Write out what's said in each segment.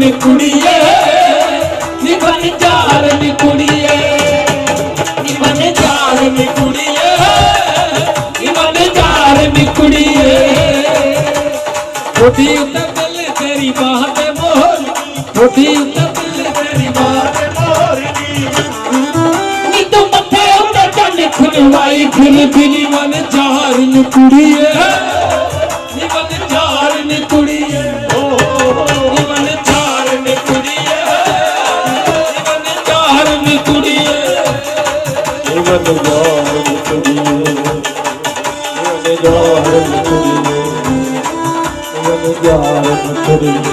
ਨੀ ਕੁੜੀਏ, ਨੀ ਬਨ ਜਾਰ ਨੀ ਕੁੜੀਏ। ਨੀ ਬਨ ਜਾਰ ਨੀ ਕੁੜੀਏ, ਨੀ ਬਨ ਜਾਰ ਨੀ ਕੁੜੀਏ। ਛੋਟੀ ਉੱਤੇ ਬੱਲੇ ਤੇਰੀ ਬਾਹ ਤੇ ਮੋਹਰ ਛੋਟੀ ਉੱਤੇ ਬੱਲੇ ਤੇਰੀ ਬਾਹ ਤੇ ਨੀ ਤੂੰ ਮੱਥੇ ਉੱਤੇ ਚੰਨ ਖੁਲਵਾਈ, ਫਿਰ ਬਿਨੀ ਮਨ ਜਾਰ ਨੀ ਕੁੜੀਏ। توه جو رتني تو جو هر رتني تو جو یار تو رتني تو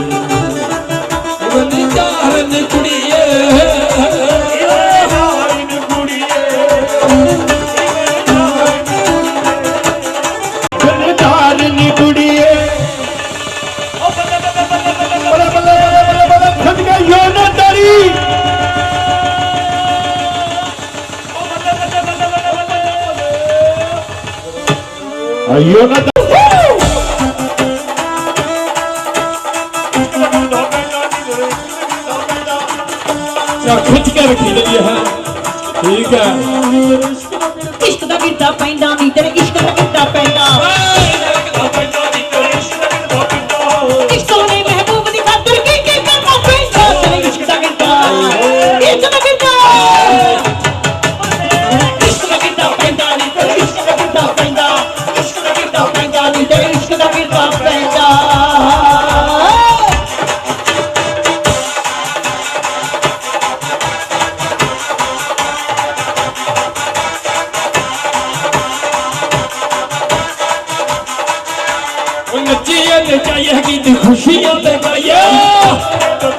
ਬੱਲੇ ਆਇਓ ਨਾ ਚਾ ਖਿੱਚ ਕੇ ਰੱਖੀ ਲਈ ਹੈ ਠੀਕ ਹੈ ਇਸ਼ਕ ਦਾ ਗਿੱਟਾ ਪੈਂਦਾ ਨਹੀਂ ਤੇਰੇ ਇਸ਼ਕ ਦਾ ਗਿੱਟਾ ਪੈਂਦਾ ਗਾਈਏ ਨਚਾਈਏ ਗੀਤ ਖੁਸ਼ੀਆਂ ਤੇ ਗਾਈਏ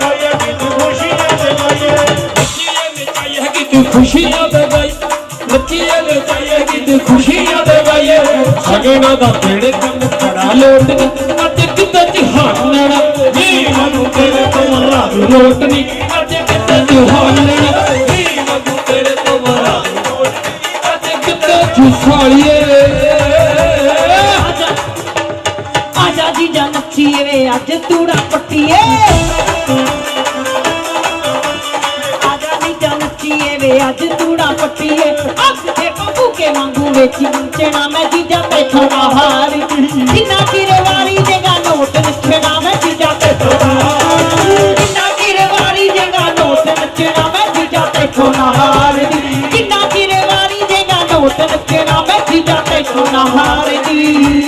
ਗਾਈਏ ਗੀਤ ਖੁਸ਼ੀਆਂ ਤੇ ਗਾਈਏ ਨੱਚੀਏ ਨਚਾਈਏ ਗੀਤ ਖੁਸ਼ੀਆਂ ਤੇ ਗਾਈਏ ਨੱਚੀਏ ਨਚਾਈਏ ਗੀਤ ਖੁਸ਼ੀਆਂ ਤੇ ਗਾਈਏ ਸਗਣਾ ਦਾ ਤੇਰੇ ਕੰਨ ਕੜਾ ਲੋਟ ਅੱਜ ਕਿਤੇ ਜਹਾਨ ਲੈਣਾ। ਜੀ ਮਨ ਤੇਰੇ ਤੋਂ ਰਾਤ ਲੋਟ ਨਹੀਂ, ਅੱਜ ਕਿਤੇ ਜਹਾਨ ਲੈਣਾ। ਜੀ ਮਨ ਤੇਰੇ ਤੋਂ ਰਾਤ ਲੋਟ ਨਹੀਂ, ਅੱਜ ਕਿਤੇ ਜੁਸਾਲੀਏ ਅੱਜ ਤੂੜਾ ਪੱਟੀਏ। ਆਜਾ ਜੀ ਜਾ ਨੱਚੀਏ ਵੇ, ਅੱਜ ਤੂੜਾ ਪੱਟੀਏ। ਅੱਖ ਤੇ ਬੱਬੂ ਕੇ ਵਾਂਗੂ ਵੇਚੀ, ਚਣਾ ਮੈਂ ਜੀਜਾ ਤੇ ਥੋੜਾ ਹਾਰ। ਜਿੰਨਾ ਕਿਰੇ ਵਾਲੀ ਜਗਾ ਨੋਟ ਨੱਚਣਾ, ਮੈਂ ਜੀਜਾ ਤੇ ਥੋੜਾ ਜਿੰਨਾ ਕਿਰੇ ਵਾਲੀ ਜਗਾ ਨੋਟ ਨੱਚਣਾ, ਮੈਂ ਜੀਜਾ ਤੇ ਥੋੜਾ ਹਾਰ। ਜਿੰਨਾ ਕਿਰੇ ਵਾਲੀ ਜਗਾ ਨੋਟ ਨੱਚਣਾ, ਮੈਂ ਜੀਜਾ ਤੇ ਥੋੜਾ ਹਾਰ। ਦੀ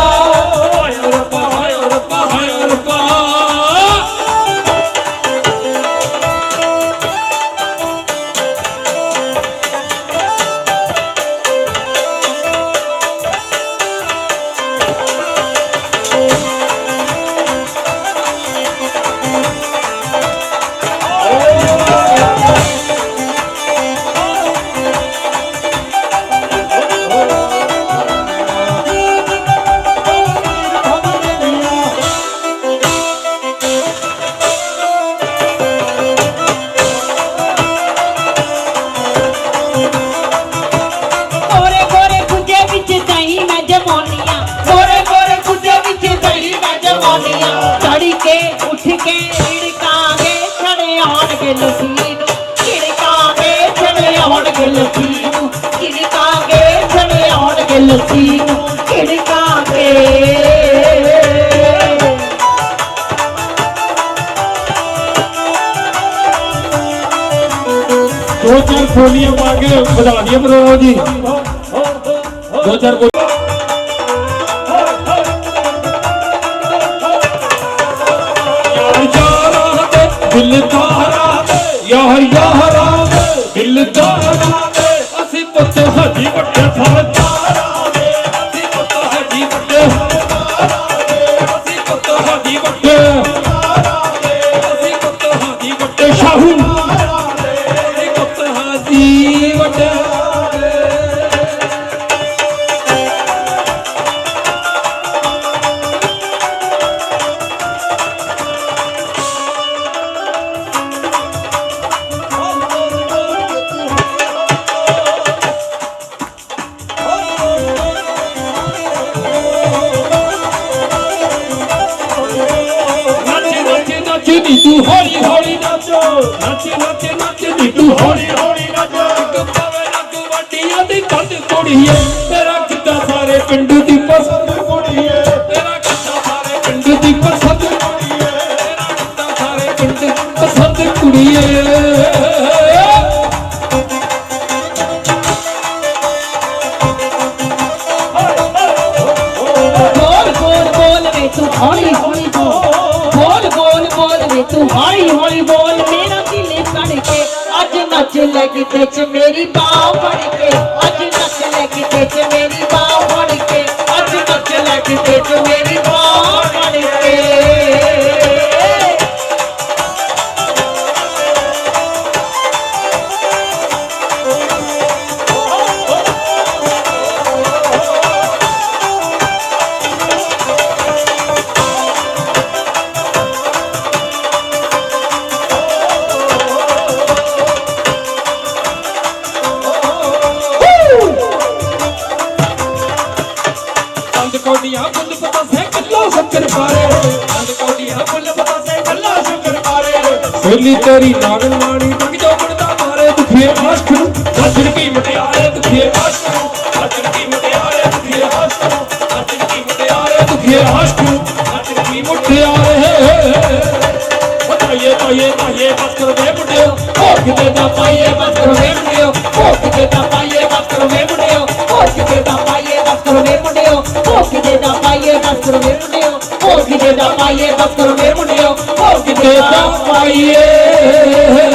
दो चार गोलियाँ मार बता बजा दिया जी। दो चार गोली दिल दोहरा दिल दोहरा ਅਸੀਂ ਪੁੱਤ ਸਾਡੀ ਵੱਡੇ ਤੂੰ ਹੌਲੀ ਹੌਲੀ ਨੱਚ ਨੱਚ ਨੱਚ ਨੱਚ ਨੀ ਤੂੰ ਹੌਲੀ ਹੌਲੀ ਨੱਚ। ਇੱਕ ਪਾਵੇ ਨੱਕ ਵਾਟੀਆਂ ਦੀ ਕੰਧ ਕੁੜੀਏ ਤੇਰਾ ਕਿੱਦਾਂ ਸਾਰੇ ਪਿੰਡ ਦੀ ਪਸੰਦ ਕੁੜੀਏ। ਤੇਰਾ ਕਿੱਦਾਂ ਸਾਰੇ ਪਿੰਡ ਦੀ ਪਸੰਦ ਕੁੜੀਏ। ਤੇਰਾ ਕਿੱਦਾਂ ਸਾਰੇ ਪਿੰਡ ਪਸੰਦ ਕੁੜੀਏ। ਤੂੰ ਹੌਲੀ ਹੌਲੀ ਤੂੰ ਹੌਲੀ ਹੌਲੀ ਬੋਲ, ਮੇਰਾ ਦਿਲ ਕੱਢ ਕੇ ਅੱਜ ਨੱਚ ਲੈ ਕਿਤੇ ਚ ਮੇਰੀ ਬਾਹ। ਕੌਡੀਆਂ ਬੁੱਲ ਪਤਾ ਸੇ ਕੱਲਾ ਸ਼ੱਕਰ ਪਾਰੇ। ਚੰਦ ਕੌਡੀਆਂ ਬੁੱਲ ਪਤਾ ਸੇ ਕੱਲਾ ਸ਼ੱਕਰ ਪਾਰੇ। ਸੋਲੀ ਤੇਰੀ ਨਾਗਨ ਮਾਣੀ ਟੰਗ ਜੋ ਬੜਦਾ ਮਾਰੇ, ਦੁਖੀਏ ਆਸ਼ਕ ਨੂੰ ਨੱਚਣ ਕੀ ਮਟਿਆਰੇ, ਦੁਖੀਏ ਆਸ਼ਕ ਨੂੰ ਨੱਚਣ ਕੀ ਮਟਿਆਰੇ, ਦੁਖੀਏ ਆਸ਼ਕ ਨੂੰ ਨੱਚਣ ਕੀ ਮਟਿਆਰੇ, ਦੁਖੀਏ ਆਸ਼ਕ ਨੂੰ ਨੱਚਣ ਕੀ ਮਟਿਆਰੇ। ਬਤਾਈਏ ਤਾਈਏ ਤਾਈਏ ਬਸ ਕਰੋ ਵੇ ਮੁੰਡਿਓ। ਹੋ ਕਿਤੇ ਦਾ ਪਾਈਏ, ਬਸ ਕਰੋ ਵੇ ਮੁੰਡਿਓ। ਹੋ ਕਿਤੇ ਦਾ ਪਾਈਏ ਬਸ ਮੁੰਡਿਓ ਹੋ ਕਿਤੇ ਦਾ ਪਾਈਏ ਬਸ ਕਰੋ ਵੇ ਮੁੰਡਿਓ ਹੋ ਕਿਤੇ ਦਾ ਪਾਈਏ।